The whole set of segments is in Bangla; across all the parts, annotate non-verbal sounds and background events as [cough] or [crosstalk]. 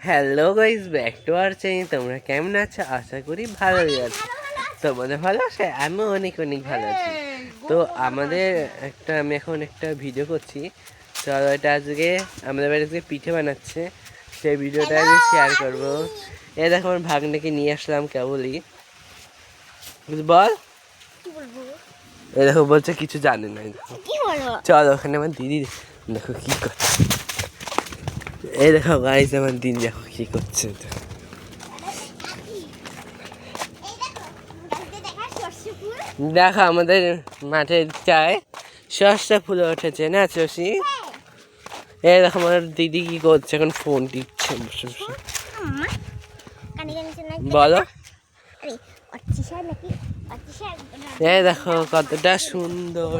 Hello guys back to our channel তোমরা কেমন আছো? আশা করি ভালোই আছো। তোমাদের ভালো আছে? আমিও অনেক অনেক ভালো আছি। তো আমাদের একটা আমি এখন একটা ভিডিও করছি। তো এটা আজকে আমাদের বাড়ি আজকে পিঠে বানাচ্ছে। সেই ভিডিওটা আমি শেয়ার করব। এ দেখো আমার ভাগ্নেকে নিয়ে আসলাম কেবলই। বল। এ দেখো বলছে কিছু জানে না। চলো ওখানে আমার দিদি দেখো কি করছে। এই দেখো গাইজ আমার দিন দেখো কি করছে দেখো, আমাদের মাঠে চায় সস্তা ফুলে উঠেছে, না চষি এই দেখো, আমার দিদি কি করছে, এখন ফোন শোনা বলো। এই দেখো, কতটা সুন্দর।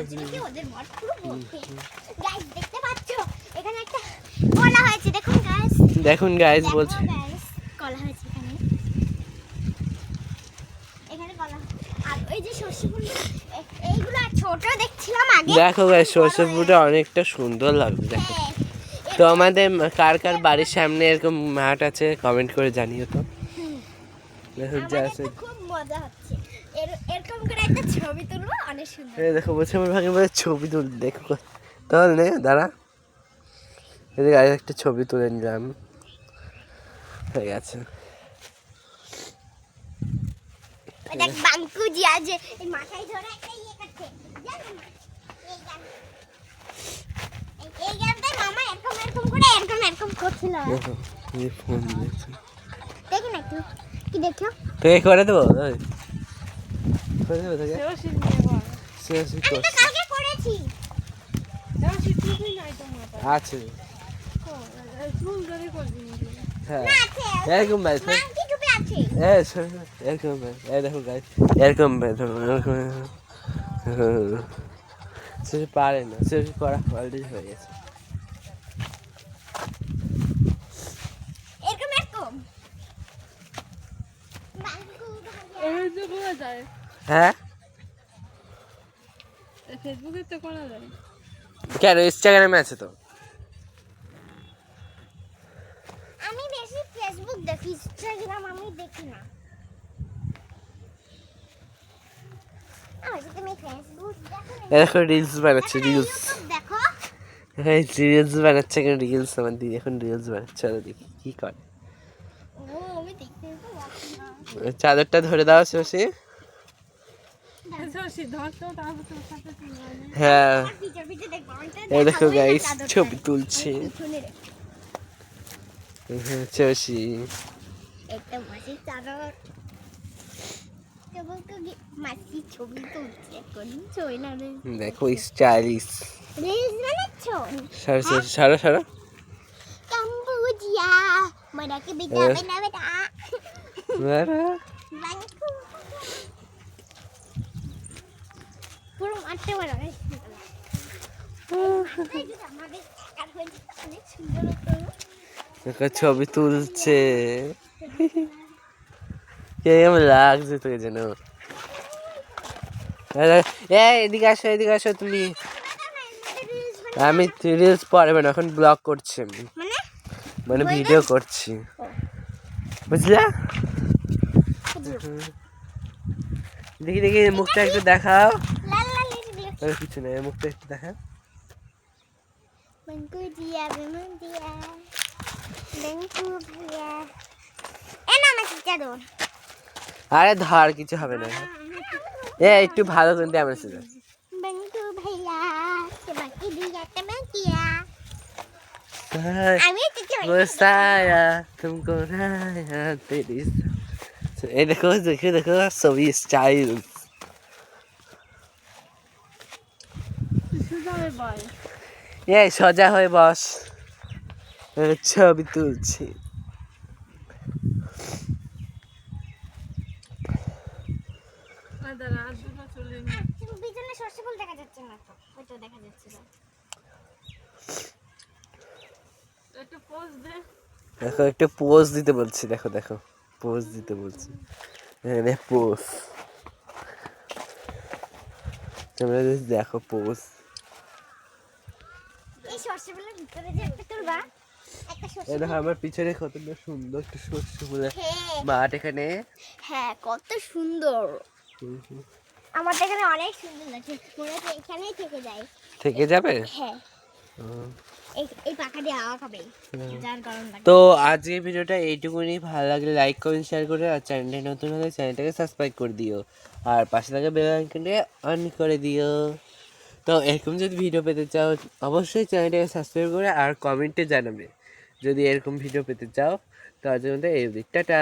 দেখুন গাইস বলছে। গাইস কলা হয়েছে এখানে। এখানে কলা। আর ওই যে সর্ষে ফুল এইগুলো ছোট দেখছিলাম আগে। দেখো গাইজ সরষে ফুলটা অনেকটা সুন্দর লাগবে দেখো। হ্যাঁ, তো আমাদের কার কার বাড়ির সামনে এরকম মাঠ আছে কমেন্ট করে জানিও তো। দেখো যা আমাদের আছে। তো খুব মজা হচ্ছে। এরকম করে একটা ছবি তুলবো অনেক সুন্দর। এই দেখো বলছে আমার ভাগে বলে ছবি তুল দেখো। তাহলে দাঁড়া। এদিকে একটা ছবি তুলে নিলাম। হয়ে গেছে। ওই দেখ বাঙ্কু জি এই মাথায় ধরে একটা ইয়ে করছে এই গান। এই- এই গানটায় মামা এরকম এরকম করে এরকম এরকম করছিল। দেখো এই ফোন দেখছি দেখি না একটু। কি দেখো করে দেবো? ওই? করে দেবো তোকে? সেও শীত নিয়ে ঘর সে সে আমি তো কালকে করেছি। সেও শীত কিছুই নাই তো মাথা আছে চুল ধরে করবি হ্যাঁ। এরকম এ শোন, এরকম ভাই এই দেখো গাই এরকম ভাই ধরো এরকম সে পারে না সে করা অলরেডি হয়ে গেছে। হ্যাঁ? ফেসবুকে তো করা যায়। কেন ইনস্টাগ্রামে আছে তো আমি বেশি ফেসবুক দেখি ইনস্টাগ্রাম আমি দেখি না আমার সাথে তুমি ফেসবুক দেখো না? এ দেখো রিলস বানাচ্ছে রিলস ইউটিউব রিলস বানাচ্ছে এখন রিলস আমার দিদি এখন রিলস বানাচ্ছে চলো দেখি কি করে। চাদরটা ধরে দাও শশী। হ্যাঁ। দেখো গাইস ছবি তুলছে। হ্যাঁ, শশী। দেখো স্টাইলিশ। সারো সারো কাম্বোজিয়া মরাকে বেটা। পুরো হতো দেখো ছবি তুলছে। [laughs] কেমন লাগছে তোকে যেন এদিকে আসো এদিকে আসো তুমি। আমি রিলস পরে না এখন ব্লগ করছি আমি। মানে? মানে ভিডিও করছি। বুঝলা? দেখি দেখি মুখটা একটু দেখাও। কিছু নেই মুখটা একটু দেখা। বেমন দিয়া বাঙ্কু ভাইয়া এ না মাসির চাদর আরে ধর কিছু হবে না। এ একটু ভালো করে দিয়ে আমরা শুধু এই দেখো দেখো দেখো সবই স্টাইল এই সজা হয়ে বস। ছবি তুলছি। সর্ষে ফুল দেখা যাচ্ছে না তো ওইটা দেখা যাচ্ছে না। একটা পোজ দে। দেখো একটা পোজ দিতে বলছি দেখো দেখো পোজ দিতে বলছি। পোজ তোমরা যদি দেখো পোজ এই সর্ষে ভিতরে যে একটা তুলবা একটা শস্য এই দেখো আমার পিছনে কতটা সুন্দর একটা ফুলের হ্যাঁ। মাঠ এখানে। হ্যাঁ কত সুন্দর। আমার এখানে অনেক সুন্দর লাগছে মনে হচ্ছে এখানেই থেকে যায়। থেকে যাবে? হ্যাঁ। তো আজকের ভিডিওটা এইটুকুনি। ভালো লাগলে লাইক কমেন্ট শেয়ার করে আর চ্যানেলটা নতুন হলে চ্যানেলটাকে সাবস্ক্রাইব করে দিও। আর পাশে থাকা বেল আইকনটা অন করে দিও। তো এরকম যদি ভিডিও পেতে চাও অবশ্যই চ্যানেলটাকে সাবস্ক্রাইব করে আর কমেন্টে জানাবে। যদি এরকম ভিডিও পেতে চাও তো আজকের মধ্যে এই টাটা।